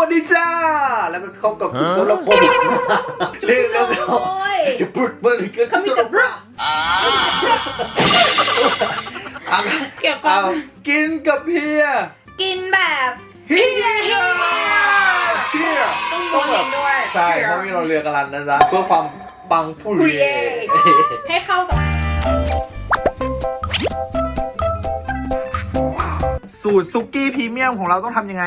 วัสดีจ้า แล้วก็เข้ากับคุณคนละคนเรื่องแล้วก็โอ้ยจะพูดเมื่อกี้ก็เขามีแต่บล็อกอะเกี่ยวกัเอาบกินกับเพีย กินแบบเฮียเฮียต้องรู้เองด้วยใช่เพราะมีเราเรือกรันนะจ๊ะเพื่อความปังผู้เรียให้เข้ากับ สูตรซุกี้พรีเมียมของเราต้องทำยังไง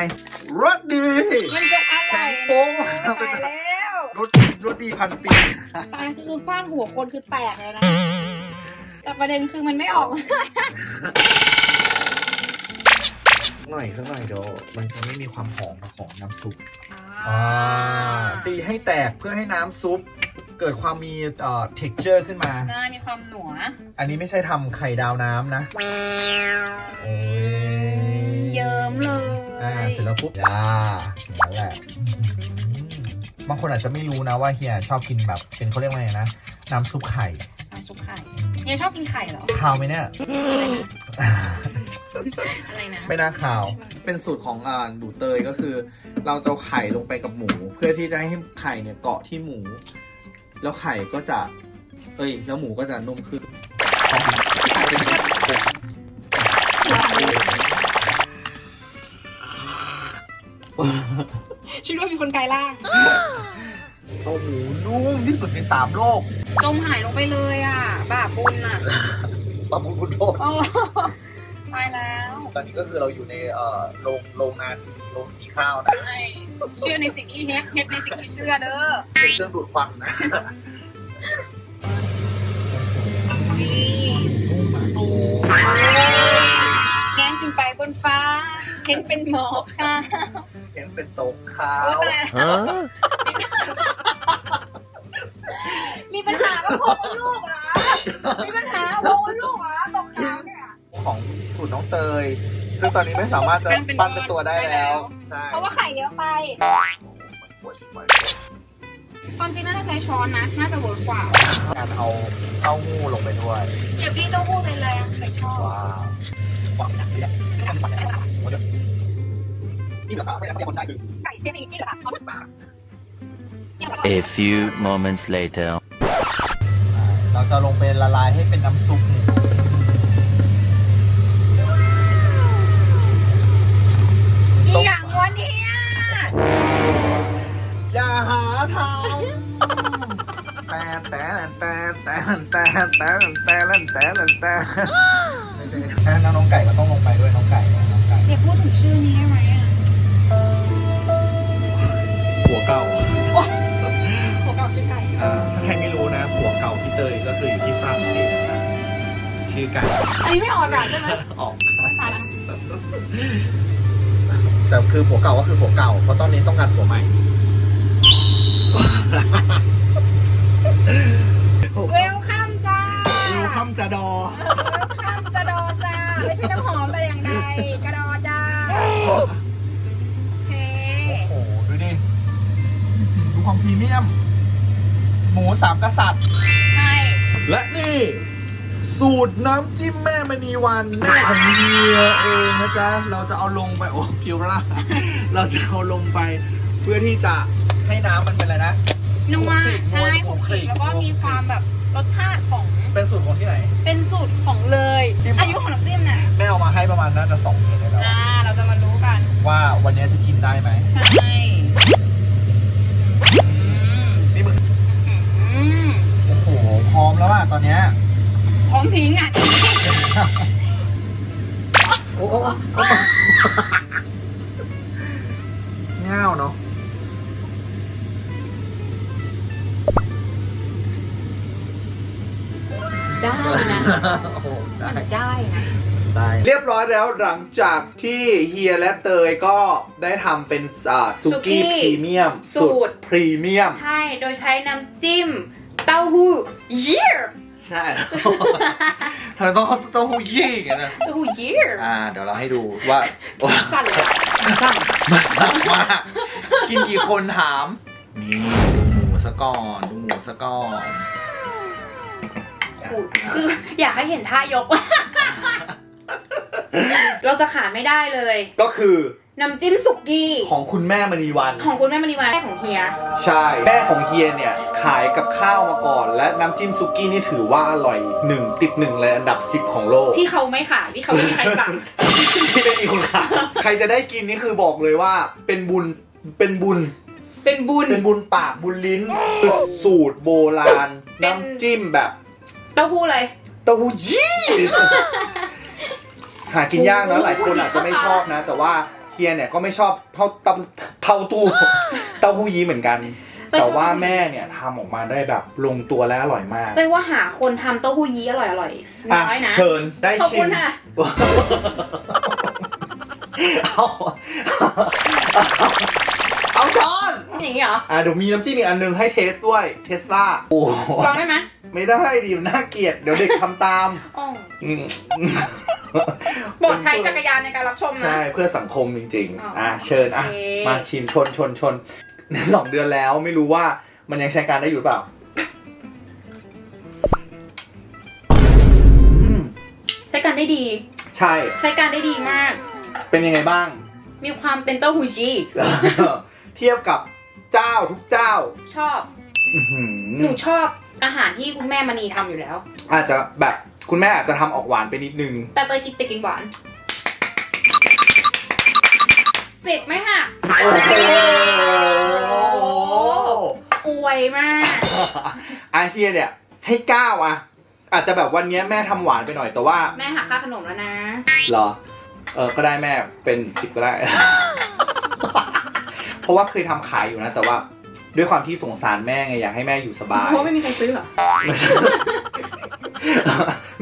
รสดีมันจะอร่อยแข็งโป๊งตายแล้วรสรสดีพันปีตายคือฟาดหัวคนคือแตกเลยนะ แต่ประเด็นคือมันไม่ออก หน่อยสักหน่อยเดี๋ยวมันจะไม่มีความหอมของน้ำซุปอ่าตีให้แตกเพื่อให้น้ำซุปเกิดความมีเอ่อ texture ขึ้นมาน่ามีความหนัว อันนี้ไม่ใช่ทำไข่ดาวน้ำนะโอ้ยเยิ้มเลยอ่า เสร็จแล้วปุ๊บอ่าอย่างนั้นแหละอืมบางคนอาจจะไม่รู้นะว่าเฮียชอบกินแบบเป็นเขาเรียกว่าไงนะน้ำซุปไข่น้ำซุปไข่เนี่ยชอบกินไข่เหรอคาวไหมเนี่ย อะไรนะ ไม่น่าคาว เป็นสูตรของอ่าหนูเตยก็คือ เราจะเอาไข่ลงไปกับหมู เพื่อที่จะให้ไข่เนี่ยเกาะที่หมู แล้วไข่ก็จะ เอ้ย แล้วหมูก็จะนุ่มขึ้น คิดว่ามีคนกลายร่างเอาหมูนุ่มที่สุดในสามโลกจมหายลงไปเลยอะ บาปบุญอะตบมุคุณโทษ โอ้ตายแล้วตอนนี้ก็คือเราอยู่ในเอ่อโรงโรงนาสีโรงสีข้าวนะใช่เชื่อในสิ่งที่เฮ็ดเฮ็ดในสิ่งที่เชื่อเด้อเป็นเครื่องดูดควันนะนี่นุ่มอะโอ้แง้งขึ้น ไปบนฟ้า เห็นเป็นหมอกค่ะเห็นเป็นโต๊ะข้าโอ้วตายแล้วมีปัญหากับโพงลูกเหรอมีปัญหาโพงลูกเหรอตกน้ำเนี่ยของสูตรน้องเตย ซึ่งตอนนี้ไม่สามารถจะปั้นเป็นปั้นเป็นตัวได้แล้วใช่เพราะว่าไข่เยอะไป ความจริงน่าจะใช้ช้อนนะ น่าจะเวิร์กกว่าการเอาเต้าหู้ลงไปด้วยเดี๋ยวพี่เต้าหู้เป็นแรงใส่ชอบ ว้าวหวังอย่างนี้แหละนี่ภาษาไม่ได้คนได้คือไก่เป็นสิ่งที่เหลือ A few moments later. เราจะลงไปละลายให้เป็นน้ำซุปหมูอีหยังวะเนี่ยอย่าหาทำแต่แต่แต่แต่แต่แต่แต่แต่แต่ แต่ไม่ใช่น้องไก่ก็ต้องลงไปด้วยน้องไก่น้องไก่เดี๋ยวพูดถึงชื่อนี้ได้ไหมอะผัวเก่าหัวเก่าชื่อไก่อ่าถ้าใครไม่รู้นะผัวเก่าพี่เตยก็คืออยู่ที่ฝรั่งเศสนะชื่อไก่อันนี้ไม่ออกอากาศใช่ไหมออก ตายละแต่คือผัวเก่าก็คือผัวเก่า เพราะตอนนี้ต้องการผัวใหม่ เวลคัมจ้า ดูคำจะดอ เวลคัมจะดอจ้า ไม่ใช่น้ำหอมแต่อย่างใดกระดอจ้าโอเคโอ้โหดูดิดูความพรีเมียม หมูสามกษัตริย์ ใช่และนี่ สูตรน้ำจิ้มแม่มณีวันแม่ของเฮียเองนะจ๊ะ เราจะเอาลงไป โอ้พิวละเราจะเอาลงไป เพื่อที่จะให้น้ำมันเป็นอะไรนะนัวใช่คลุขกมคลิขีกแล้วก็มีความแบบ รสชาติของเป็นสูตรของที่ไหน เป็นสูตรของเลยจิ้มอายุของน้ำจิ้มเนี่ยแม่เอามาให้ประมาณน่าจะสองเดือนได้แล้วอ่าเราจะมารู้กัน ว่าวันนี้จะกินได้ไหมใช่อืมนี่มึงอืมโอ้โหพร้อมแล้วอะตอนเนี้ยพร้อมทิ้งอะ โอ้โหเโอ้โหได้ได้นะได้ เรียบร้อยแล้วหลังจากที่เฮียและเตยก็ได้ทำเป็นอ่าสุกี้สุกี้พรีเมียมสูตร พรีเมียม ใช่ โดยใช้น้ำจิ้ม เต้าหู้เยียร์ใช่ ทำไมต้องต้องหูยี่กันนะเต้าหู้เยียร์อ่า เดี๋ยวเราให้ดูว่าสั่นเลยอะสั่นมากินกี่คนถาม นี่ ดูหมูซะก่อน ดูหมูซะก่อน คืออยากให้เห็นท่ายก เราจะขาดไม่ได้เลย ก็คือน้ำจิ้มสุกี้ของคุณแม่มณีวัน ของคุณแม่มณีวันแม่ของเฮีย ใช่ แม่ของเฮียเนี่ย ขายกับข้าวมาก่อน และน้ำจิ้มซุกี้นี่ถือว่าอร่อยหนึ่งติดหนึ่งเลยอันดับสิบของโลก ที่เขาไม่ขายที่เขาไม่มีใครสั่งที่ไม่มีคนขายใครจะได้กินนี่คือบอกเลยว่าเป็นบุญเป็นบุญเป็นบุญ เป็นบุญปากบุญลิ้นคือสูตรโบราณเป็นน้ำจิ้มแบบเต้าหู้เลย เต้าหู้ยี่ หากินยากนะหลายคนอาจจะไม่ชอบนะ แต่ว่าเฮียเนี่ยก็ไม่ชอบเท่าเต้าเท่าตู้ เต้าหู้ยี้เหมือนกัน แต่ว่าแม่เนี่ยทำออกมาได้แบบลงตัวและอร่อยมากเต้ยว่าหาคนทำเต้าหู้ยี้อร่อยอร่อยๆอะน้อยนะ เชิญได้ขอบชิคุม ณค่ะ เอา เอาช้อน อย่างนี้เหรอ อะเดี๋ยวมีน้ำจิ้มอีกอันหนึงให้เทสด้วยเทสลาโอ้โหลองได้ไหมไม่ได้ดิน่าเกลียดเดี๋ยวเด็กทำตามอ๋ออืมโปรดใช้จักรยานในการรับชมนะ ใช่เพื่อสังคมจริง อ๋อๆ อะเชิญอะโอเค มาชิมชนชนชน สองเดือนแล้วไม่รู้ว่ามันยังใช้การได้อยู่หรือเปล่าอืมใช้การได้ดี ใช่ใช้การได้ดีมาก เป็นยังไงบ้าง มีความเป็นเต้าหู้ยี้เทียบกับ เจ้าทุกเจ้าชอบ อื้อหือหนูชอบอาหารที่คุณแม่มณีทำอยู่แล้ว อาจจะแบบคุณแม่อาจจะทำออกหวานไปนิดนึง แต่เตยกินติดกินหวานสิบไหมค่ะโอ้โหอวยมาก อาเฮียเนี่ยให้เก้าอะอาจจะแบบวันเนี้ยแม่ทำหวานไปหน่อยแต่ว่าแม่หาค่าขนมแล้วนะ เหรอ เออก็ได้แม่เป็นสิบก็ได้เพ ราะว่าเคยทำขายอยู่นะ แต่ว่าด้วยความที่สงสารแม่ไงอยากให้แม่อยู่สบาย เพราะไม่มีใครซื้อเหรอ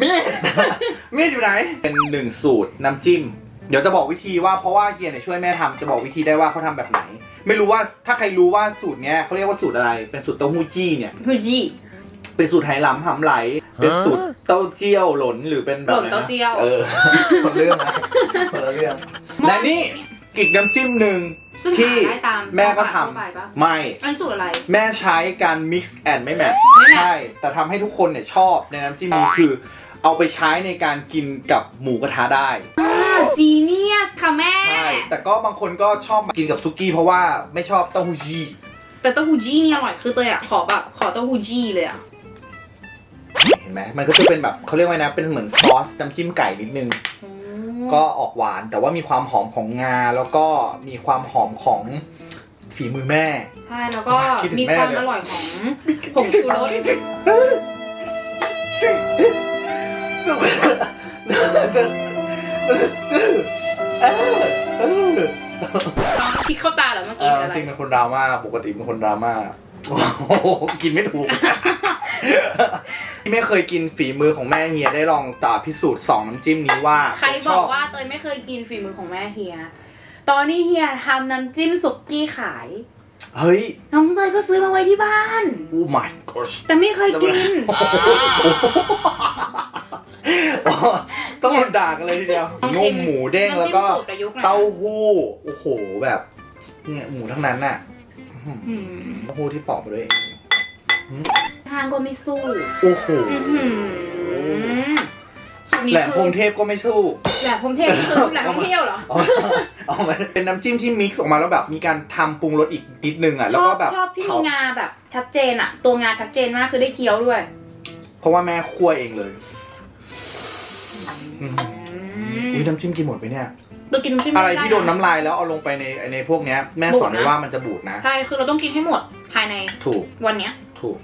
มีด มีดอยู่ไหน เป็นหนึ่งสูตรน้ำจิ้ม เดี๋ยวจะบอกวิธีว่าเพราะว่าเฮียเนี่ยช่วยแม่ทำจะบอกวิธีได้ว่าเขาทำแบบไหน ไม่รู้ว่าถ้าใครรู้ว่าสูตรเนี้ยเขาเรียกว่าสูตรอะไร เป็นสูตรเต้าหู้จี้เนี่ย ฮูจี้เป็นสูตรไหหลำหำไหล เป็นสูตรเต้าเจี้ยวหลนหรือเป็นแบบหล่นไะเต้าเจี้ยว เออ คนละเรื่องนะคนละเรื่องและนี่ อีกน้ำจิ้มหนึ่งซึ่งที่หาได้ตามแม่ก็ททั่วไปปะำไม่ อันสูตรอะไร แม่ใช้การ mix and ไม่แมทไม่แมท ใช่ แต่ทำให้ทุกคนเนี่ยชอบในน้ำจิ้มนี้คือ เอาไปใช้ในการกินกับหมูกระทะได้ อ่าจีเนียสค่ะแม่ ใช่ แต่ก็บางคนก็ชอบกินกับซุกี้เพราะว่าไม่ชอบเต้าหู้ยี้แต่เต้าหู้จี้นี่อร่อยคือเตยอะขอแบบขอเต้าหู้จี้เลยอะ เห็นไหมมันก็จะเป็นแบบเขาเรียกว่าไงนะเป็นเหมือนซอสน้ำจิ้มไก่นิดนึง ก็ออกหวาน แต่ว่ามีความหอมของงา แล้วก็มีความหอมของฝีมือแม่ ใช่แล้วก็คิดถึงมีแม่ความเลย อร่อยของผงชูรสพริกเข้าตาเหรอเมื่อเอกี้ออะไรจริงเป็นคนดราม่าปกติเป็นคนดราม่าโอ้โหกินไม่ถูกที่ ไม่เคยกินฝีมือของแม่เฮียได้ลองต่อพิสูจน์สองน้ำจิ้มนี้ว่าใครบอกว่าเตยไม่เคยกินฝีมือของแม่เฮีย ตอนนี้เฮียทำน้ำจิ้มสุกี้ขาย เฮ้ยน้องเตยก็ซื้อมาไว้ที่บ้าน โอ้ my gosh แต่ไม่เคยกินต้องหลุดด่ากันเลยทีเดียวต้องนุ่ชิมมหมูเด้งน้ำจิ้มแล้วก็สูตรประยุกต์หน่อยนะ เต้าหู้ โอ้โหแบบ เนี่ยหมูทั้งนั้นน่ะอื้อหืออืมเต้าหู้ที่ปอกมาด้วยเอง ทางก็ไม่สู้โอ้โหอื้อหือสูตรนี้แหลมคืพองเทพก็ไม่สู้ แหลมพรหมเทพนี่คือแหลมท่องเที่ยวเหรอ เอาเอามาเป็นน้ำจิ้มที่มิกซ์ออกมาแล้วแบบมีการทำปรุงรสอีกนิดนึงอะ ชแล้วอก็บแบบชอบที่มีเผางาแบบชัดเจนอะตัวงาชัดเจนมากคือได้เคี้ยวด้วยเพราะว่าแม่คั่วเองเลยอืมอืมอุ้ยน้ำจิ้มกินหมดไปเนี่ย เรากินน้ำจิ้มอะไรม่ที่โดนน้ำลายแล้วเอาลงไปในในพวกเนี้ย แม่สอนไว้ว่ามันจะบูดนะ ใช่คือเราต้องกินให้หมดภายในถูกวันเนี้ย ถูก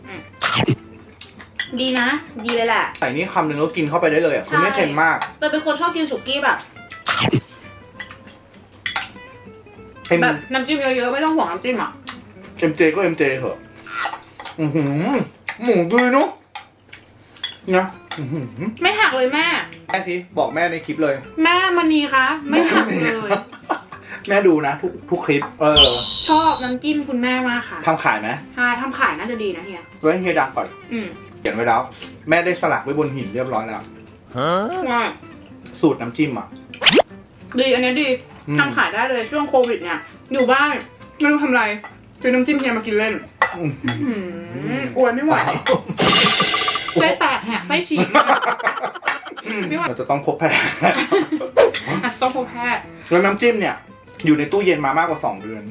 ดีนะ ดีเลยแหละ ใส่นี่คำหนึ่งแล้วกินเข้าไปได้เลยอะคือไม่ใช่เค็มมากเตยเป็นคนชอบกินสุกี้แบบเค็มแบบน้ำจิ้มเยอะๆไม่ต้องห่วงน้ำจิ้มอะเอ็มเจก็เอ็มเจเถอะ อือหือ หมูดีเนาะนะอื้อหือไม่หักเลยแม่ แม่สิบอกแม่ในคลิปเลย แม่มณีคะ ไม่หักเลย แม่ดูนะ ทุกทุกคลิป เออ ชอบน้ำจิ้มคุณแม่มากค่ะทำขายไหมใช่ทำขายน่าจะดีนะเฮียไว้ให้เฮียดังก่อนอืมเขียนไว้แล้ว แม่ได้สลักไว้บนหินเรียบร้อยแล้ว ว่าสูตรน้ำจิ้มอะ ดีอันเนี้ยดีอืม ทำขายได้เลยช่วงโควิดเนี่ย อยู่บ้านไม่รู้ทำอะไรซื้อน้ำจิ้มเฮียมากินเล่นอื้อหือหืมอวยไม่ไหวไส้แตกแหกไส้ฉีกมากไม่ไหวเราจะต้องพบแพทย์ อาจจะต้องพบแพทย์แล้วน้ำจิ้มเนี่ย อยู่ในตู้เย็นมามากกว่าสองเดือน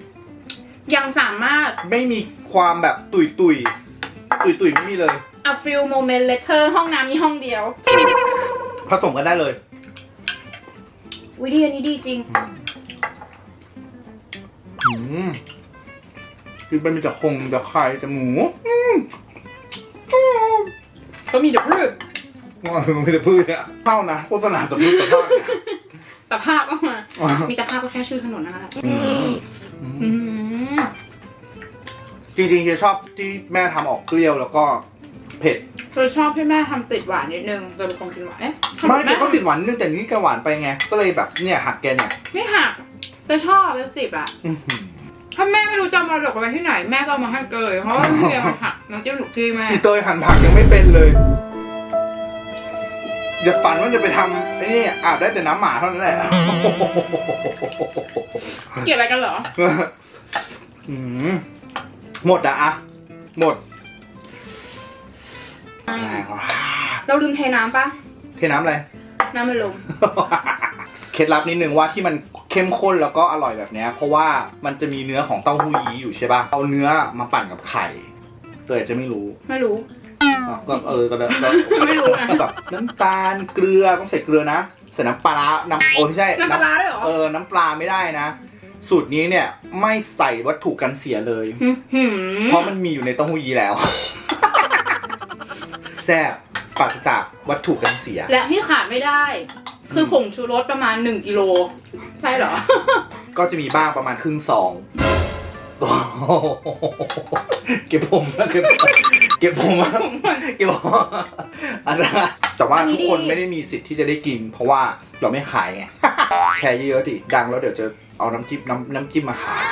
ยังสามารถ ไม่มีความแบบตุยตุยตุยตุยๆไม่มีเลย a few moment later ห้องน้ำมีห้องเดียว ผสมกันได้เลย วิดีอันนี้ดีจริง อืมกินไปมีแต่คงแต่ไข่แต่หมูก็มีเดี๋ยวพืชว่าไม่ได้พืชเนี่ยเข้านะโฆษณาสำนึกสภาพเนี่ย แต่ภาพก็มา มีแต่ภาพก็แค่ชื่อถนนนั่นแหละอืมอื มจริงๆจะชอบที่แม่ทำออกเปรี้ยวแล้วก็เผ็ด เราชอบให้แม่ทำติดหวานนิดนึงแต่เป็นคนกินหวานเอ๊ะไม่แม่แต่ก็ติดหวานนิดนึงแต่นี่แกหวานไปไง ก็เลยแบบเนี่ยหักแกเนี่ยไม่หักจะชอบเป็นสิบอะอื้อหือถ้าแม่ไม่รู้จะเอามาดอกไปที่ไหนแม่ก็เอามาให้เกยเพราะว่าพี่เอามาหักน้ำจิ้มหนุกกี้แม่อีเตยหั่นผักยังไม่เป็นเลยอย่าฝันว่าจะไปทำไอ้นี่อาบได้แต่น้ำหมาเท่านั้นแหละ เกี่ยวอะไรกันเหรอ อืมหมดอะอะหมดเราลืมเทน้ำปะเทน้ำอะไร น้ำมันลม เคล็ดลับนิดนึงว่าที่มันเข้มข้นแล้วก็อร่อยแบบเนี้ยเพราะว่ามันจะมีเนื้อของเต้าหู้ยี้อยู่ใช่ป่ะเอาเนื้อมาปั่นกับไข่เตยจะไม่รู้ไม่รู้ อะก็เออก็ได้ก็ไม่รู้นะ แบบน้ำตาลเกลือต้องใส่เกลือนะใส่น้ำปลาร้าน้ำโอ้ไม่ใช่น้ำปลาร้าด้วยเหรอ เออน้ำปลาไม่ได้นะ สูตรนี้เนี่ยไม่ใส่วัตถุกันเสียเลยหืมหืมเพราะมันมีอยู่ในเต้าหู้ยี้แล้ว แซ่บปราศจากวัตถุกันเสีย และที่ขาดไม่ได้ คือผงชูรสประมาณ 1กิโลใช่เหรอ ก็จะมีบ้างประมาณครึ่งซองโอ้โหเก็บผมนะเก็บผมเก็บผมนะเก็บผมอันนั้นแต่ว่าอันนี้ทุกคนดีไม่ได้มีสิทธิ์ที่จะได้กิน เพราะว่าเราไม่ขายไงแชร์เยอะๆดิดังแล้วเดี๋ยวจะ เอาน้ำจิ้มน้ำน้ำจิ้มมาขาย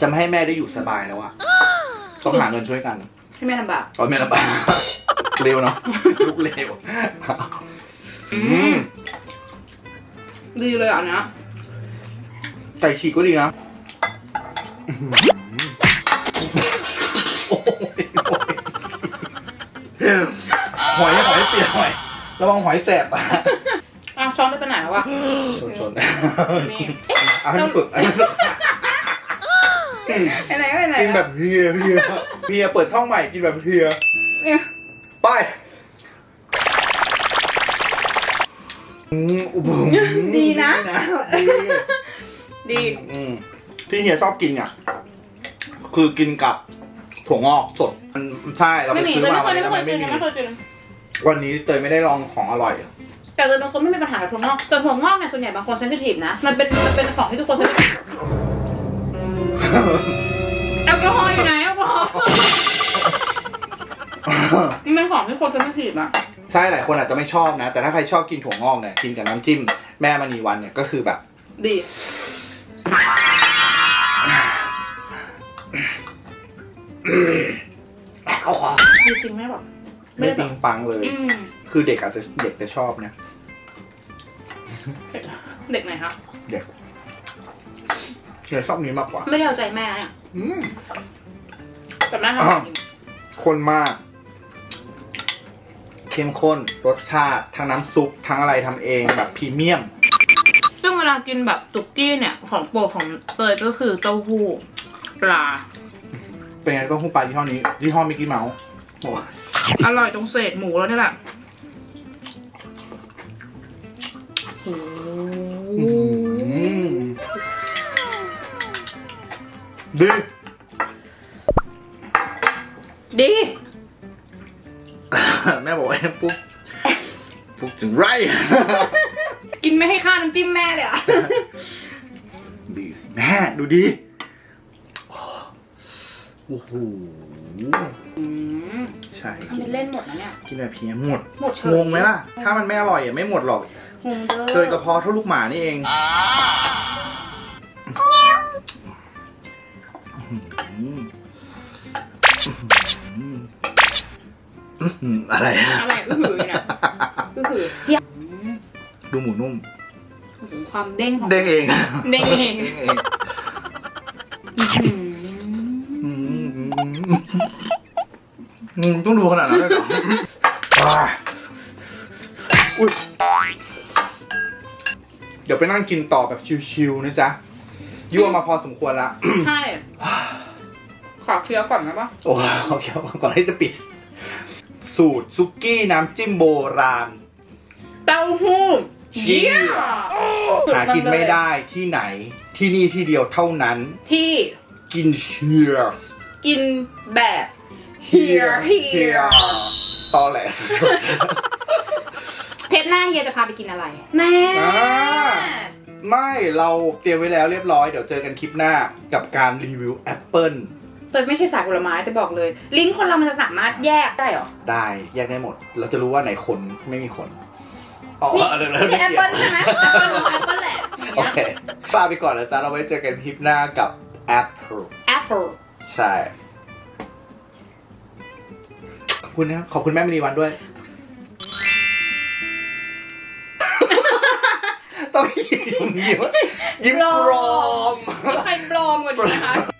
จะไม่ให้แม่ได้อยู่สบายแล้วอะต้องหาเงินช่วยกันให้แม่ลำบากตอนแม่ลำบากเร็วเนาะลูกเร็วอือืมมดีเลยอะนะไก่ฉีกก็ดีนะโอ้ยหอยหอยเปียกหอยระวังหอยแสบอะ แล้ววะชนชนนี่เอาให้มันสุดเอาให้มันสุดไปไหนไปไหนกินแบบเพียเพียเพียเปิดช่องใหม่กินแบบเพียเนี่ยไปอืมอุบลดีนะ ดีดีอืมที่เฮียชอบกินอะ คือกินกับถั่วงอกสดมันใช่เราไปไม่มีซื้อเลยมาไม่เคยวันไม่นี้เคทำไมยกิไม่มีนไม่เคยกินวันนี้เตยไม่ได้ลองของอร่อยอะ แต่เลยบางคนไม่มีปัญหากับถั่วงอกแต่ถั่วงอกเนี่ยส่วนใหญ่บางคนเซนซิทีฟนะ มันเป็นมันเป็นของที่ทุกคนเซนซิทีฟแอลกอฮอล์อยู่ไหนแอลกอฮอล์มันเป็นของที่คนเซนซิทีฟอะใช่หลายคนอาจจะไม่ชอบนะ แต่ถ้าใครชอบกินถั่วงอกเนี่ยกินกับน้ำจิ้มแม่มณีวันเนี่ยก็คือแบบ ดีเอาขอดีจริงไหมแบบไม่ได้แบปิบงปังเลย อืม คือเด็กอาจจะเด็กจะชอบนะ เด็กไหนคะเด็กเด็กชอบนี้มากกว่า ไม่ได้เอาใจแม่เนี่ยอืม แต่แม่ทำจริงข้นมาก เข้มข้น รสชาติ ทั้งน้ำซุป ทั้งอะไรทำเองแบบพรีเมียม ซึ่งเวลากินแบบตุกกี้เนี่ย ของโปรดของเตยก็คือเต้าหู้ปลา เป็นไงก็คู่ปลายี่ห้อนี้ยี่ห้อมิกกี้เมาส์โอ้ยอร่อยตรงเศษหมูแล้วนี่แหละ ดี ดี แม่บอกว่าให้ปุ๊บปุ๊บจึงไร กินไม่ให้ค่าน้ำจิ้มแม่เลยอะ ดีสิแม่ดูดิโอ้โหอืม ใช่ทำเป็นเล่นหมดนะเนี่ย กินแบบเพียหมดหมดเฉยงงไหมล่ะ ถ้ามันไม่อร่อยอะไม่หมดหรอก งงเด้อเคยกระเพาะเท่าลูกหมานี่เองอื้อหืออะไรอะอะไรอื้อหือเนี่ยอื้อหือเพี้ยดูหมูนุ่มโอ้โหความเด้งของเด้งเอง เด้งเอง เด้งเอง อืมต้องดูขนาดนั้นเลยเหรออ่าอุ้ยเดี๋ยวยวไปนั่งกินต่อแบบชิวๆนะจ๊ะยั่วมาพอสมควรละ ใช่ ขอเคี้ยวก่อนนะปะโอ้โอเคก่อนที่จะปิด สูตรซุกี้น้ำจิ้มโบราณ เต้าหู้เชี่ยหากินไม่ได้ที่ไหน ที่นี่ที่เดียวเท่านั้น ที่กิน Cheers กินแบบ Here Here Here ตอแหลสุดเทปหน้าเฮียจะพาไปกินอะไรแน่อ่าๆไม่เราเตรียมไว้แล้วเรียบร้อย เดี๋ยวเจอกันคลิปหน้ากับการรีวิวแอปเปิลแต่ไม่ใช่สายผลไม้แต่บอกเลย ลิ้นคนเรามันจะสามารถแยกได้เหรอ ได้แยกได้หมด เราจะรู้ว่าไหนคนไม่มีคนอ๋อนี่เดี๋ยวนี่แอปเปิลใช่ไหมแอปเปิลแอปเปิลแหละโอเคลาไปก่อนนะจ๊ะเราไว้เจอกันคลิปหน้ากับ Apple แอปเปิลใช่ขอบ คุณนะครับขอบคุณแม่มณีวันด้วย ต้องยิ้มยิ้มยิ้มปลอม มีใครปลอมกว่านี้นะคะ